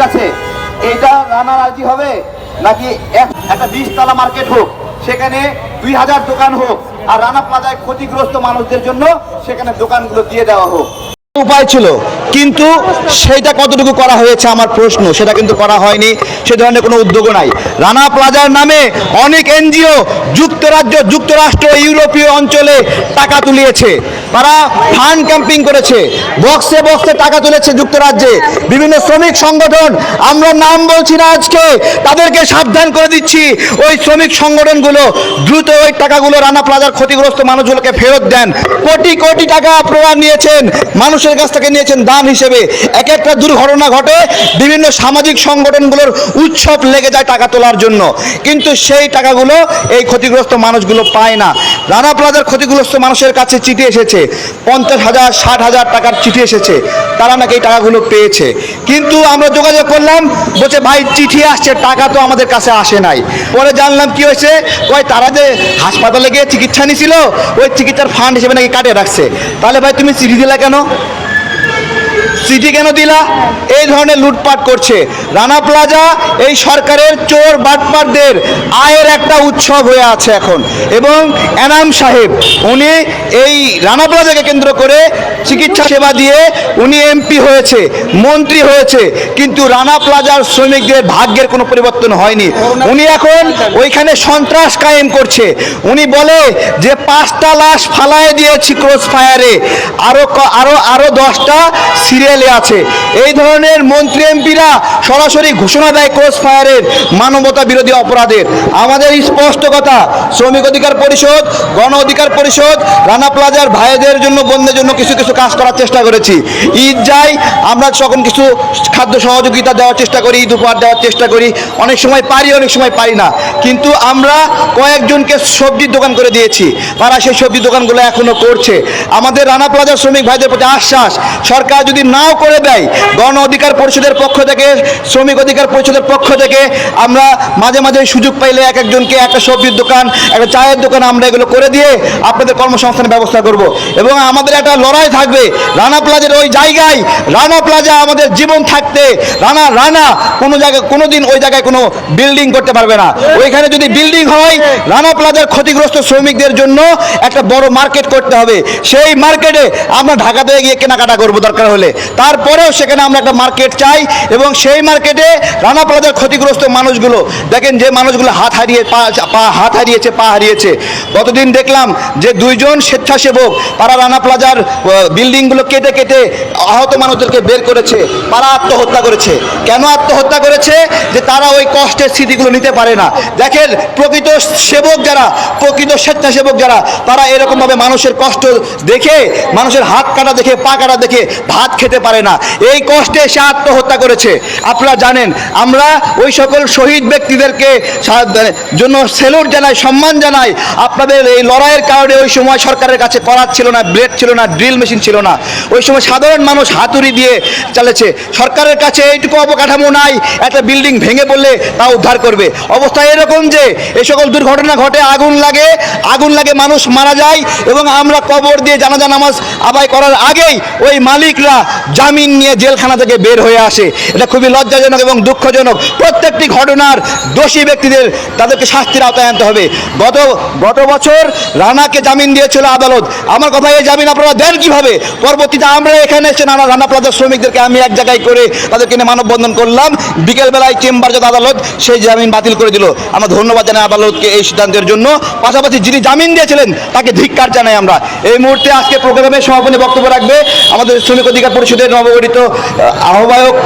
আছে এটা রানা রাজি হবে? নাকি এক- একটা বিশতলা মার্কেট হোক, সেখানে দুই হাজার দোকান হোক, আর রানা প্লাজায় ক্ষতিগ্রস্ত মানুষদের জন্য সেখানে দোকানগুলো দিয়ে দেওয়া হোক। উপায় ছিল। কিন্তু সেটা কতটুকু করা হয়েছে আমার প্রশ্ন, সেটা কিন্তু করা হয়নি, সে ধরনের কোনো উদ্যোগও নাই। রানা প্লাজার নামে অনেক এনজিও যুক্তরাজ্য, যুক্তরাষ্ট্র, ইউরোপীয় অঞ্চলে টাকা তুলিয়েছে। তারা ফান্ড ক্যাম্পিং করেছে, বক্সে বক্সে টাকা তুলেছে যুক্তরাজ্যে। বিভিন্ন শ্রমিক সংগঠন, আমরা নাম বলছি না আজকে, তাদেরকে সাবধান করে দিচ্ছি। ওই শ্রমিক সংগঠনগুলো দ্রুত ওই টাকাগুলো রানা প্লাজার ক্ষতিগ্রস্ত মানুষগুলোকে ফেরত দেন। কোটি কোটি টাকা আপনারা নিয়েছেন, মানুষের কাছ থেকে নিয়েছেন দান হিসেবে এক একটা দুর্ঘটনা ঘটে, বিভিন্ন সামাজিক সংগঠনগুলোর উৎসব লেগে যায় টাকা তোলার জন্য। কিন্তু সেই টাকাগুলো এই ক্ষতিগ্রস্ত মানুষগুলো পায় না। রানা প্লাজার ক্ষতিগ্রস্ত মানুষের কাছে চিঠি এসেছে। পঞ্চাশ হাজার, ষাট হাজার টাকার চিঠি এসেছে। তারা নাকি এই টাকাগুলো পেয়েছে। কিন্তু আমরা যোগাযোগ করলাম, বলছে, ভাই, চিঠি আসছে, টাকা তো আমাদের কাছে আসে নাই। পরে জানলাম কি হয়েছে, ওই তারা যে হাসপাতালে গিয়ে চিকিৎসা নিছিল, ওই চিকিৎসার ফান্ড হিসেবে নাকি কাটে রাখছে। তাহলে ভাই, তুমি চিঠি দিলা কেন? চিঠি কেন দিলা? এই ধরনের লুটপাট করছে। রানা প্লাজা, এই সরকারের চোর বাটপারদের আয়ের একটা উৎসব হয়ে আছে এখন। এবং এনাম সাহেব, উনি এই রানা প্লাজাকে কেন্দ্র করে চিকিৎসা সেবা দিয়ে উনি এমপি হয়েছে, মন্ত্রী হয়েছে। কিন্তু রানা প্লাজার শ্রমিকদের ভাগ্যের কোনো পরিবর্তন হয়নি। উনি এখন ওইখানে সন্ত্রাস কায়েম করছে। উনি বলে যে, পাঁচটা লাশ ফালায় দিয়েছি ক্রস ফায়ারে আরও ক- আরও আরও দশটা সিরিয়ালে আছে। এই ধরনের মন্ত্রী এমপিরা সরাসরি ঘোষণা দেয় ক্রস ফায়ারের মানবতা বিরোধী অপরাধের। আমাদের স্পষ্ট কথা, শ্রমিক অধিকার পরিষদ, গণ অধিকার পরিষদ, রানা প্লাজার ভাইদের জন্য, বন্ধের জন্য কিছু কিছু কাজ করার চেষ্টা করেছি। ঈদ যাই আমরা তখন কিছু খাদ্য সহযোগিতা দেওয়ার চেষ্টা করি, ঈদ উপহার দেওয়ার চেষ্টা করি। অনেক সময় পারি, অনেক সময় পারি না। কিন্তু আমরা কয়েকজনকে সবজির দোকান করে দিয়েছি। তারা সেই সবজির দোকানগুলো এখনও করছে। আমাদের রানা প্লাজার শ্রমিক ভাইদের প্রতি আশ্বাস, সরকার যদি নাও করে দেয়। গণ অধিকার পরিষদের পক্ষ থেকে, শ্রমিক অধিকার পরিষদের পক্ষ থেকে আমরা মাঝে মাঝে সুযোগ পাইলে এক একজনকে একটা সবজির দোকান, একটা চায়ের দোকান আমরা এগুলো করে দিয়ে আপনাদের কর্মসংস্থানের ব্যবস্থা করব। এবং আমাদের একটা লড়াই থাকবে, রানা প্লাজার ওই জায়গায়, রানা প্লাজা আমাদের জীবন থাকতে, রানা রানা, কোনো জায়গায় কোনো দিন ওই জায়গায় কোনো বিল্ডিং করতে পারবে না। ওইখানে যদি বিল্ডিং হয়, রানা প্লাজার ক্ষতিগ্রস্ত শ্রমিকদের জন্য একটা বড় মার্কেট করতে হবে। সেই মার্কেটে আমরা ঢাকাতে গিয়ে কেনাকাটা করব দরকার হলে। তারপরেও সেখানে আমরা একটা মার্কেট চাই এবং সেই মার্কেটে রানা প্লাজার ক্ষতিগ্রস্ত মানুষগুলো, দেখেন যে মানুষগুলো হাত হারিয়ে পা হাত হারিয়েছে, পা হারিয়েছে। গতদিন দেখলাম যে দুইজন স্বেচ্ছাসেবক তারা রানা প্লাজার বিল্ডিংগুলো কেটে কেটে আহত মানুষদেরকে বের করেছে তারা আত্মহত্যা করেছে। কেন আত্মহত্যা করেছে? যে তারা ওই কষ্টের স্মৃতিগুলো নিতে পারে না। দেখেন, প্রকৃত সেবক যারা, প্রকৃত স্বেচ্ছাসেবক যারা, তারা এরকমভাবে মানুষের কষ্ট দেখে, মানুষের হাত কাটা দেখে, পা কাটা দেখে, ভাত খেতে পারে না। এই কষ্টে সে আত্মহত্যা করেছে। আপনারা জানেন, আমরা ওই সকল শহীদ ব্যক্তিদেরকে জন্য সেলুট জানাই, সম্মান জানাই। আপনাদের এই লড়াইয়ের কারণে ওই সময় সরকারের কাছে করার ছিল না, ব্লেড ছিল না, ড্রিল মেশিন ছিল না। ওই সময় সাধারণ মানুষ হাতুড়ি দিয়ে চালেছে। সরকারের কাছে এইটুকু অবকাঠামো নাই, একটা বিল্ডিং ভেঙে পড়লে তা উদ্ধার করবে। অবস্থা এরকম যে এই সকল দুর্ঘটনা ঘটে, আগুন লাগে আগুন লাগে মানুষ মারা যায় এবং আমরা কবর দিয়ে জানাজা নামাজ আদায় করার আগেই ওই মালিকরা জামিন নিয়ে জেলখানা থেকে বের হয়ে আসে। এটা খুবই লজ্জাজনক এবং দুঃখজনক। প্রত্যেকটি ঘটনার দোষী ব্যক্তিদের তাদেরকে শাস্তির আওতায় আনতে হবে। গত গত বছর রানাকে জামিন দিয়েছিল আদালত। আমার কথা, এই জামিন আপনারা দেন কীভাবে? পরবর্তীতে আমরা এখানে এসে নানা রানা প্লাজার শ্রমিকদেরকে আমি এক জায়গায় করে তাদেরকে নিয়ে মানববন্ধন করলাম। বিকেলবেলায় চেম্বার যত আদালত, সেই জামিন বাতিল করে দিল। আমরা ধন্যবাদ জানাই আদালতকে এই সিদ্ধান্তের জন্য। পাশাপাশি যিনি জামিন দিয়েছিলেন, তাকে ধিক্কার জানাই আমরা। এই মুহূর্তে আজকে প্রোগ্রামে সমাপনী বক্তব্য রাখবে আমাদের শ্রমিক অধিকার পরিষদের নবগঠিত আহ্বায়ক